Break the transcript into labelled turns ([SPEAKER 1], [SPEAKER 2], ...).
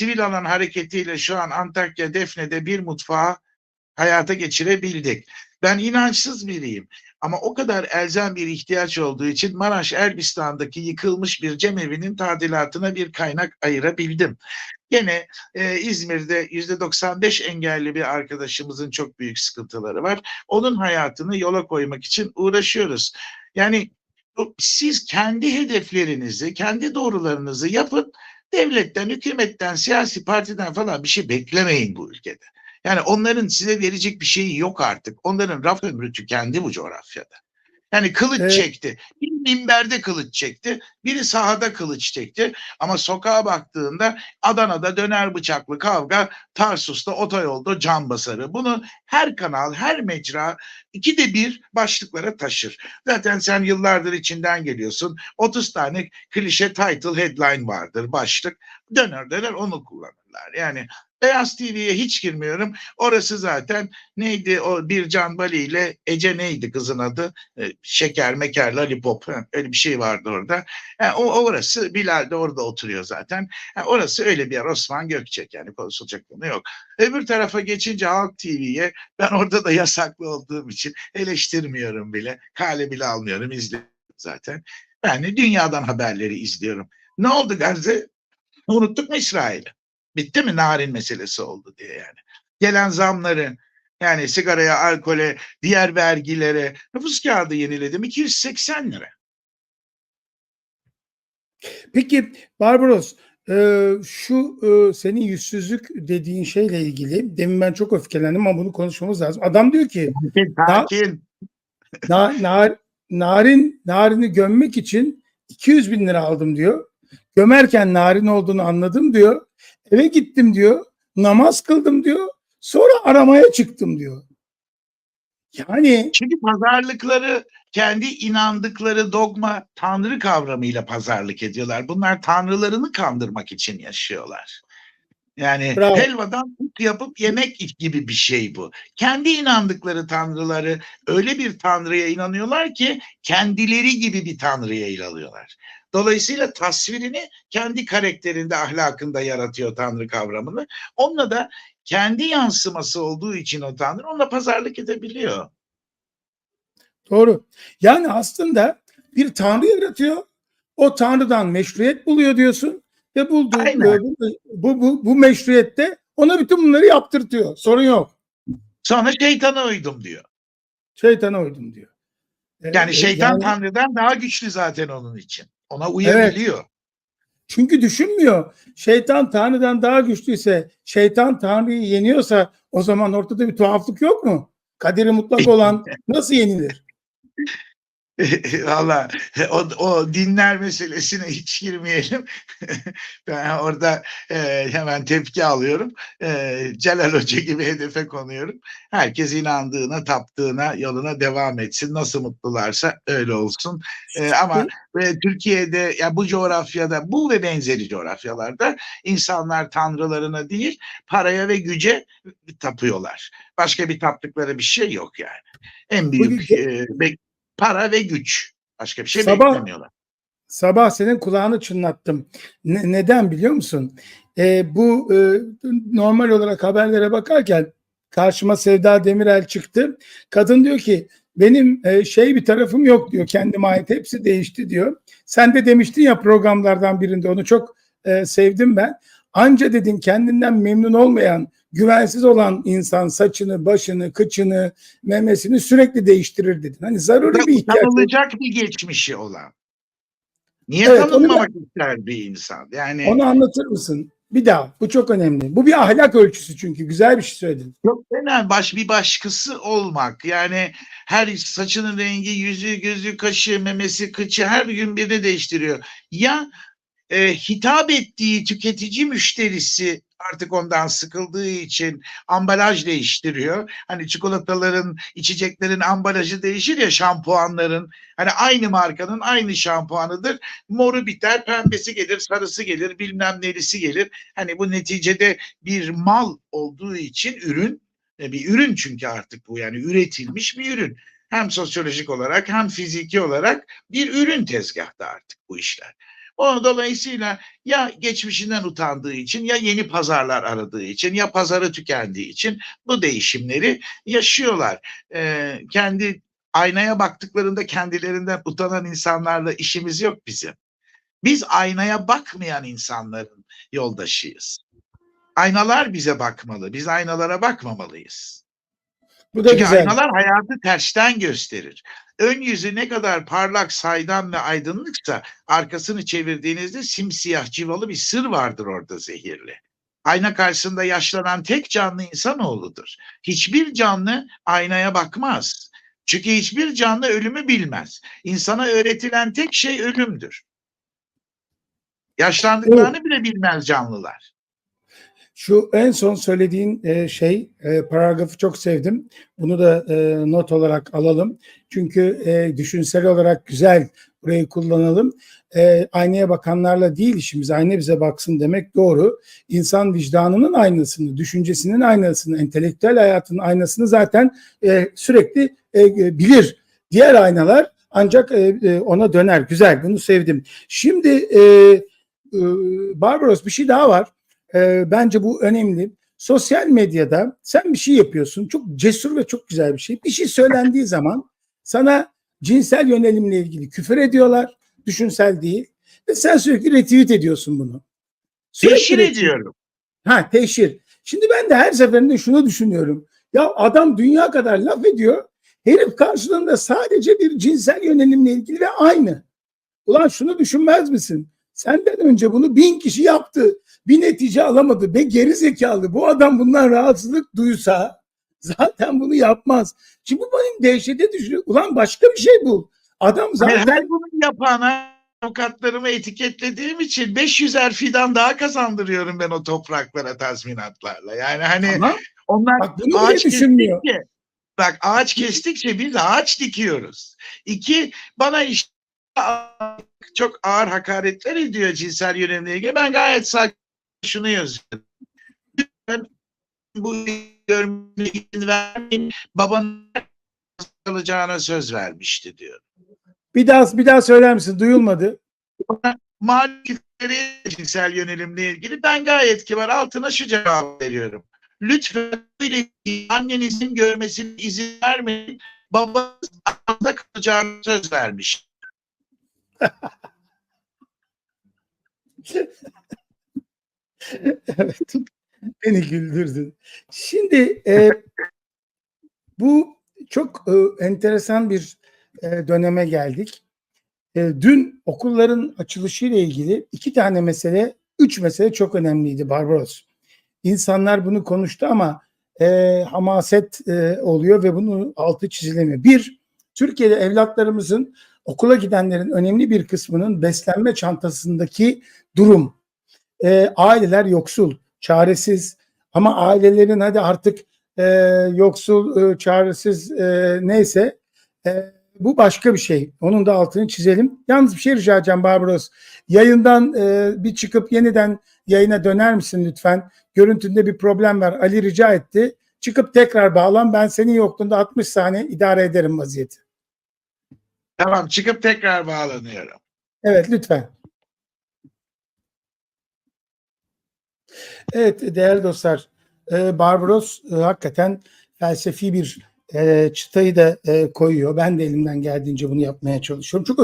[SPEAKER 1] sivil alan hareketiyle şu an Antakya Defne'de bir mutfağı hayata geçirebildik. Ben inançsız biriyim. Ama o kadar elzem bir ihtiyaç olduğu için Maraş Elbistan'daki yıkılmış bir cemevinin tadilatına bir kaynak ayırabildim. Gene e, İzmir'de yüzde 95 engelli bir arkadaşımızın çok büyük sıkıntıları var. Onun hayatını yola koymak için uğraşıyoruz. Yani siz kendi hedeflerinizi, kendi doğrularınızı yapın. Devletten, hükümetten, siyasi partiden falan bir şey beklemeyin bu ülkede. Yani onların size verecek bir şeyi yok artık. Onların raf ömrü tükendi bu coğrafyada. Yani kılıç
[SPEAKER 2] Evet.
[SPEAKER 1] çekti. Bir minberde kılıç çekti. Biri sahada kılıç çekti. Ama sokağa baktığında Adana'da döner bıçaklı kavga, Tarsus'ta otoyolda can basarı. Bunu her kanal, her mecra ikide bir başlıklara taşır. Zaten sen yıllardır içinden geliyorsun. 30 tane klişe title headline vardır başlık. Döner döner onu kullanırlar. Yani Beyaz TV'ye hiç girmiyorum. Orası zaten neydi o bir Can Bali ile Ece neydi kızın adı? Ee, şeker meker lollipop öyle bir şey vardı orada. Ha, o orası Bilal de orada oturuyor zaten. Ha, orası öyle bir yer Osman Gökçek yani konuşulacak konu yok. Öbür tarafa geçince Halk TV'ye ben orada da yasaklı olduğum için eleştirmiyorum bile. Kale bile almıyorum izliyorum zaten. De dünyadan haberleri izliyorum. Ne oldu Gazze? Unuttuk mu İsrail'i? Bitti mi narin meselesi oldu diye yani. Gelen zamları yani sigaraya, alkole, diğer vergilere nüfus kağıdı yeniledim 280 lira.
[SPEAKER 2] Peki Barbaros e, şu e, senin yüzsüzlük dediğin şeyle ilgili demin ben çok öfkelendim ama bunu konuşmamız lazım. Adam diyor ki
[SPEAKER 1] Sakin.
[SPEAKER 2] na, nar, narin narini gömmek için 200 bin lira aldım diyor. Gömerken narin olduğunu anladım diyor. Eve gittim diyor. Namaz kıldım diyor. Sonra aramaya çıktım diyor. Yani
[SPEAKER 1] Çünkü pazarlıkları kendi inandıkları dogma tanrı kavramıyla pazarlık ediyorlar. Bunlar tanrılarını kandırmak için yaşıyorlar. Yani
[SPEAKER 2] Bravo.
[SPEAKER 1] helvadan kut yapıp yemek gibi bir şey bu. Kendi inandıkları tanrıları öyle bir tanrıya inanıyorlar ki kendileri gibi bir tanrıya inanıyorlar. Dolayısıyla tasvirini kendi karakterinde, ahlakında yaratıyor tanrı kavramını. Onunla da kendi yansıması olduğu için o tanrı onunla pazarlık edebiliyor.
[SPEAKER 2] Doğru. Yani aslında bir tanrı yaratıyor. O tanrıdan meşruiyet buluyor diyorsun ve bulduğu bu, bu, bu, bu meşruiyette ona bütün bunları yaptırtıyor. Sorun yok.
[SPEAKER 1] Sonra şeytana uydum diyor.
[SPEAKER 2] Şeytana uydum diyor. Ee,
[SPEAKER 1] Yani
[SPEAKER 2] e,
[SPEAKER 1] şeytan
[SPEAKER 2] yani
[SPEAKER 1] tanrıdan daha güçlü zaten onun için. Ona uyabiliyor.
[SPEAKER 2] çünkü düşünmüyor. Şeytan tanrıdan daha güçlüyse, şeytan tanrıyı yeniyorsa o zaman ortada bir tuhaflık yok mu? Kaderi mutlak olan nasıl yenilir?
[SPEAKER 1] Valla o, o dinler meselesine hiç girmeyelim. ben orada e, hemen tepki alıyorum. E, Celal Hoca gibi hedefe konuyorum. Herkes inandığına, taptığına, yoluna devam etsin. Nasıl mutlularsa öyle olsun. E, ama ve Türkiye'de ya bu coğrafyada, bu ve benzeri coğrafyalarda insanlar tanrılarına değil, paraya ve güce tapıyorlar. Başka bir taptıkları bir şey yok yani. En büyük e, para ve güç. Başka bir şey
[SPEAKER 2] Sabah-
[SPEAKER 1] beklemiyorlar.
[SPEAKER 2] Sabah senin kulağını çınlattım. Ne- neden biliyor musun? Ee, bu e, normal olarak haberlere bakarken karşıma Sevda Demirel çıktı. Kadın diyor ki benim e, şey bir tarafım yok diyor. Kendime ait hepsi değişti diyor. Sen de demiştin ya programlardan birinde onu çok e, sevdim ben. Anca dedin kendinden memnun olmayan, güvensiz olan insan saçını, başını, kıçını, memesini sürekli değiştirir dedin. Hani zaruri bir ihtiyaç.
[SPEAKER 1] Tanınacak bir geçmişi olan. Niye
[SPEAKER 2] Evet, onu
[SPEAKER 1] tanınmamak ister bir insan? Yani
[SPEAKER 2] Onu anlatır mısın? Bir daha. Bu çok önemli. Bu bir ahlak ölçüsü çünkü. Güzel bir şey söyledin.
[SPEAKER 1] Çok önemli baş bir başkası olmak. Yani her saçının rengi, yüzü, gözü, kaşı, memesi, kıçı her gün birini değiştiriyor. Ya e, hitap ettiği tüketici müşterisi artık ondan sıkıldığı için ambalaj değiştiriyor. Hani çikolataların, içeceklerin ambalajı değişir ya şampuanların. Hani aynı markanın aynı şampuanıdır. Moru biter, pembesi gelir, sarısı gelir, bilmem nelisi gelir. Hani bu neticede bir mal olduğu için ürün e, bir ürün çünkü artık bu yani üretilmiş bir ürün. Hem sosyolojik olarak hem fiziki olarak bir ürün tezgahta artık bu işler. O dolayısıyla ya geçmişinden utandığı için ya yeni pazarlar aradığı için ya pazarı tükendiği için bu değişimleri yaşıyorlar. Ee, kendi aynaya baktıklarında kendilerinden utanan insanlarla işimiz yok bizim. Biz aynaya bakmayan insanların yoldaşıyız. Aynalar bize bakmalı. Biz aynalara bakmamalıyız.
[SPEAKER 2] Bu da
[SPEAKER 1] Çünkü
[SPEAKER 2] güzel.
[SPEAKER 1] aynalar hayatı tersten gösterir. Ön yüzü ne kadar parlak, saydam ve aydınlıksa arkasını çevirdiğinizde simsiyah civalı bir sır vardır orada zehirli. Ayna karşısında yaşlanan tek canlı insanoğludur. Hiçbir canlı aynaya bakmaz. Çünkü hiçbir canlı ölümü bilmez. İnsana öğretilen tek şey ölümdür. Yaşlandıklarını bile bilmez canlılar.
[SPEAKER 2] Şu en son söylediğin e, şey e, paragrafı çok sevdim. Bunu da e, not olarak alalım. Çünkü düşünsel olarak güzel burayı kullanalım. Aynaya bakanlarla değil işimiz. Ayna bize baksın demek doğru. İnsan vicdanının aynasını, düşüncesinin aynasını, entelektüel hayatının aynasını zaten sürekli bilir. Diğer aynalar ancak ona döner. Güzel, bunu sevdim. Şimdi Barbaros bir şey daha var. E, bence bu önemli. Sosyal medyada sen bir şey yapıyorsun. Çok cesur ve çok güzel bir şey. Bir şey söylendiği zaman sana cinsel yönelimle ilgili küfür ediyorlar. Düşünsel değil. Ve sen sürekli retweet ediyorsun bunu. Sürekli
[SPEAKER 1] Teşhir
[SPEAKER 2] retweet-
[SPEAKER 1] ediyorum.
[SPEAKER 2] Ha teşhir. Şimdi ben de her seferinde şunu düşünüyorum. Ya adam dünya kadar laf ediyor. Herif karşılığında sadece bir cinsel yönelimle ilgili ve aynı. Ulan şunu düşünmez misin? Senden önce bunu bin kişi yaptı. Bir netice alamadı. Be geri zekalı. Bu adam bundan rahatsızlık duysa zaten bunu yapmaz. Şimdi bu benim dehşete düşürüyor. Ulan başka bir şey bul. Adam
[SPEAKER 1] Zaten... Her bunu yapan avukatlarımı etiketlediğim için 500'er fidan daha kazandırıyorum ben o topraklara tazminatlarla. Yani hani
[SPEAKER 2] Ama
[SPEAKER 1] onlar
[SPEAKER 2] bak bunu
[SPEAKER 1] ağaç
[SPEAKER 2] düşünmüyor.
[SPEAKER 1] kestikçe bak ağaç kestikçe biz ağaç dikiyoruz. İki bana işte çok ağır hakaretler ediyor cinsel yönelimle ilgili. Ben gayet sakin şunu yazıyorum. Lütfen bu görmeye izin vermeyin. Babanın kalacağına söz vermişti diyor.
[SPEAKER 2] Bir daha bir daha söyler misin? Duyulmadı.
[SPEAKER 1] mağlupiyetleri cinsel yönelimle ilgili ben gayet kibar altına şu cevap veriyorum. Lütfen böyle annenizin görmesine izin vermeyin. Babanız aklında kalacağını söz vermiş.
[SPEAKER 2] evet. Beni güldürdün. Şimdi e, bu çok e, enteresan bir e, döneme geldik. E, dün okulların açılışı ile ilgili iki tane mesele, üç mesele çok önemliydi Barbaros. İnsanlar bunu konuştu ama e, hamaset e, oluyor ve bunun altı çizilemiyor. Bir, Türkiye'de evlatlarımızın okula gidenlerin önemli bir kısmının beslenme çantasındaki durum. E, aileler yoksul, çaresiz ama ailelerin hadi artık e, yoksul, e, çaresiz e, neyse e, bu başka bir şey. Onun da altını çizelim. Yalnız bir şey rica edeceğim Barbaros. Yayından e, bir çıkıp yeniden yayına döner misin lütfen? Görüntünde bir problem var. Ali rica etti. Çıkıp tekrar bağlan. Ben senin yokluğunda 60 saniye idare ederim vaziyeti.
[SPEAKER 1] Tamam çıkıp tekrar bağlanıyorum.
[SPEAKER 2] Evet lütfen. Evet değerli dostlar. e, Barbaros e, hakikaten felsefi bir e, çıtayı da koyuyor. Ben de elimden geldiğince bunu yapmaya çalışıyorum. Çok